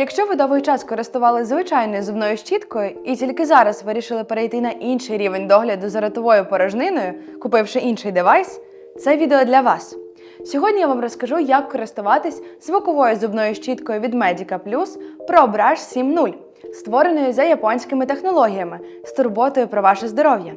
Якщо ви довгий час користували звичайною зубною щіткою і тільки зараз вирішили перейти на інший рівень догляду за ротовою порожниною, купивши інший девайс, це відео для вас. Сьогодні я вам розкажу, як користуватись звуковою зубною щіткою від Medica Plus ProBrush 7.0, створеною за японськими технологіями з турботою про ваше здоров'я.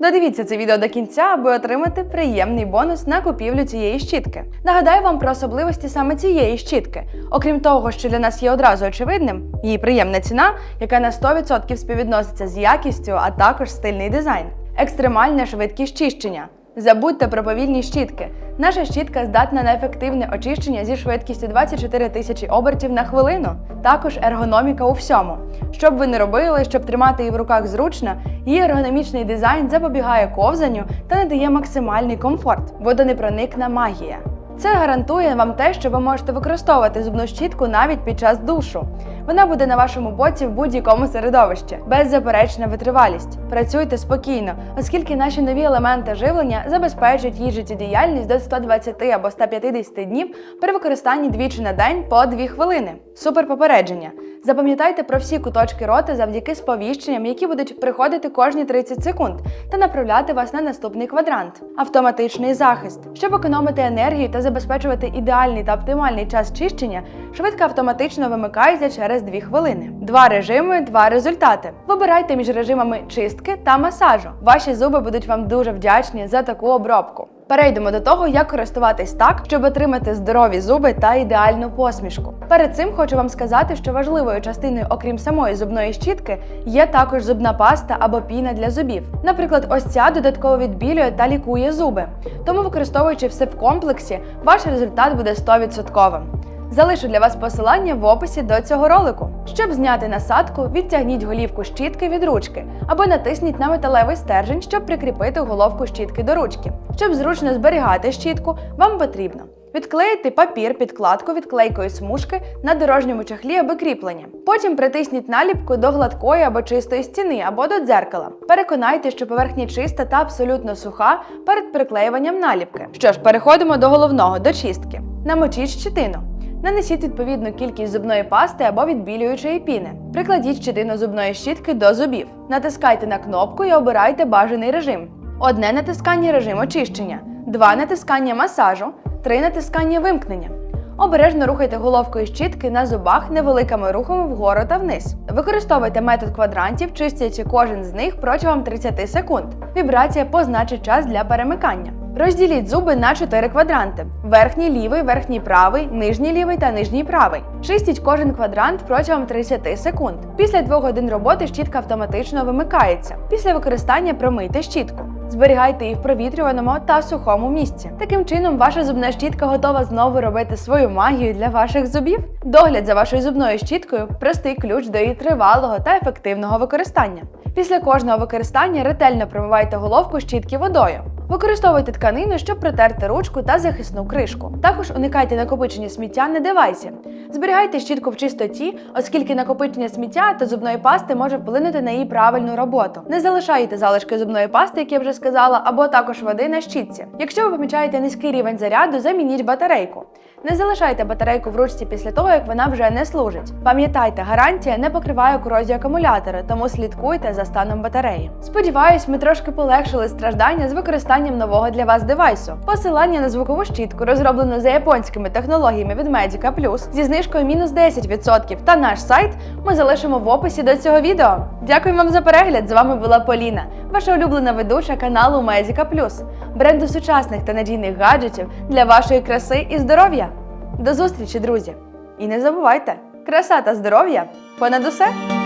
Додивіться це відео до кінця, аби отримати приємний бонус на купівлю цієї щітки. Нагадаю вам про особливості саме цієї щітки. Окрім того, що для нас є одразу очевидним, її приємна ціна, яка на 100% співвідноситься з якістю, а також стильний дизайн. Екстремальна швидкість чищення. Забудьте про повільні щітки. Наша щітка здатна на ефективне очищення зі швидкістю 24 тисячі обертів на хвилину. Також ергономіка у всьому. Що б ви не робили, щоб тримати її в руках зручно, її ергономічний дизайн запобігає ковзанню та надає максимальний комфорт. Водонепроникна магія. Це гарантує вам те, що ви можете використовувати зубну щітку навіть під час душу. Вона буде на вашому боці в будь-якому середовищі. Беззаперечна витривалість. Працюйте спокійно, оскільки наші нові елементи живлення забезпечують її життєдіяльність до 120 або 150 днів при використанні двічі на день по 2 хвилини. Супер попередження. Запам'ятайте про всі куточки рота завдяки сповіщенням, які будуть приходити кожні 30 секунд, та направляти вас на наступний квадрант. Автоматичний захист. Щоб економити енергію та забезпечувати ідеальний та оптимальний час чищення, швидко автоматично вимикається через 2 хвилини. Два режими, два результати. Вибирайте між режимами чистки та масажу. Ваші зуби будуть вам дуже вдячні за таку обробку. Перейдемо до того, як користуватись так, щоб отримати здорові зуби та ідеальну посмішку. Перед цим хочу вам сказати, що важливою частиною, окрім самої зубної щітки, є також зубна паста або піна для зубів. Наприклад, ось ця додатково відбілює та лікує зуби. Тому, використовуючи все в комплексі, ваш результат буде 100%. Залишу для вас посилання в описі до цього ролику. Щоб зняти насадку, відтягніть голівку щітки від ручки або натисніть на металевий стержень, щоб прикріпити головку щітки до ручки. Щоб зручно зберігати щітку, вам потрібно відклеїти папір підкладку відклейкою смужки на дорожньому чехлі аби кріплення. Потім притисніть наліпку до гладкої або чистої стіни або до дзеркала. Переконайте, що поверхня чиста та абсолютно суха перед приклеюванням наліпки. Що ж, переходимо до головного до чистки. Намочіть щетину. Нанесіть відповідну кількість зубної пасти або відбілюючої піни. Прикладіть щетину зубної щітки до зубів. Натискайте на кнопку і обирайте бажаний режим. Одне натискання режим очищення, два натискання масажу, три натискання вимкнення. Обережно рухайте головкою щітки на зубах невеликими рухами вгору та вниз. Використовуйте метод квадрантів, чистячи кожен з них протягом 30 секунд. Вібрація позначить час для перемикання. Розділіть зуби на 4 квадранти: верхній лівий, верхній правий, нижній лівий та нижній правий. Чистіть кожен квадрант протягом 30 секунд. Після 2 годин роботи щітка автоматично вимикається. Після використання промийте щітку. Зберігайте її в провітрюваному та сухому місці. Таким чином, ваша зубна щітка готова знову робити свою магію для ваших зубів. Догляд за вашою зубною щіткою простий ключ до її тривалого та ефективного використання. Після кожного використання ретельно промивайте головку щітки водою. Використовуйте тканину, щоб протерти ручку та захисну кришку. Також уникайте накопичення сміття на девайсі. Зберігайте щітку в чистоті, оскільки накопичення сміття та зубної пасти може вплинути на її правильну роботу. Не залишайте залишки зубної пасти, як я вже сказала, або також води на щітці. Якщо ви помічаєте низький рівень заряду, замініть батарейку. Не залишайте батарейку в ручці після того, як вона вже не служить. Пам'ятайте, гарантія не покриває корозію акумулятора, тому слідкуйте за станом батареї. Сподіваюсь, ми трошки полегшили страждання з використанням нового для вас девайсу. Посилання на звукову щітку, розроблену за японськими технологіями від Medica Plus, зі знижкою мінус 10% та наш сайт ми залишимо в описі до цього відео. Дякую вам за перегляд! З вами була Поліна, ваша улюблена ведуча каналу Medica Plus, бренду сучасних та надійних гаджетів для вашої краси і здоров'я. До зустрічі, друзі! І не забувайте, краса та здоров'я понад усе!